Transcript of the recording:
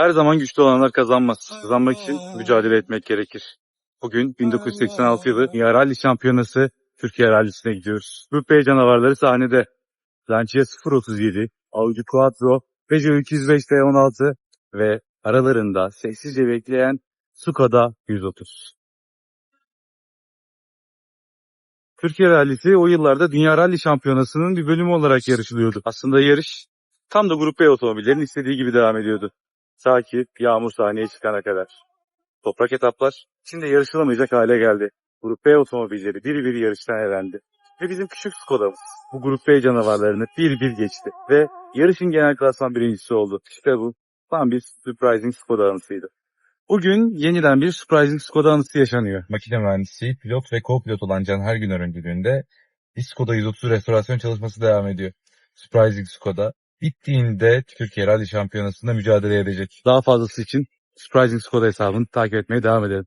Her zaman güçlü olanlar kazanmaz. Kazanmak için mücadele etmek gerekir. Bugün 1986 yılı Dünya Rally Şampiyonası Türkiye Rally'sine gidiyoruz. Grup B canavarları sahnede. Lancia 037, Audi Quattro, Peugeot 205 T16 ve aralarında sessizce bekleyen Skoda 130. Türkiye Rallisi o yıllarda Dünya Rally Şampiyonası'nın bir bölümü olarak yarışılıyordu. Aslında yarış tam da Grup B otomobillerin istediği gibi devam ediyordu. Ta ki yağmur sahneye çıkana kadar. Toprak etaplar şimdi yarışılamayacak hale geldi. Grup B otomobilleri bir bir yarıştan elendi. Ve bizim küçük Skoda'mız bu Grup B canavarlarını bir bir geçti. Ve yarışın genel klasman birincisi oldu. İşte bu tam bir surprising Skoda anısıydı. Bugün yeniden bir surprising Skoda anısı yaşanıyor. Makine mühendisi, pilot ve co-pilot olan Canher Güner öncülüğünde bir Skoda 130 restorasyon çalışması devam ediyor. Surprising Skoda bittiğinde Türkiye Rally Şampiyonası'nda mücadele edecek. Daha fazlası için Surprising Skoda hesabını takip etmeye devam edelim.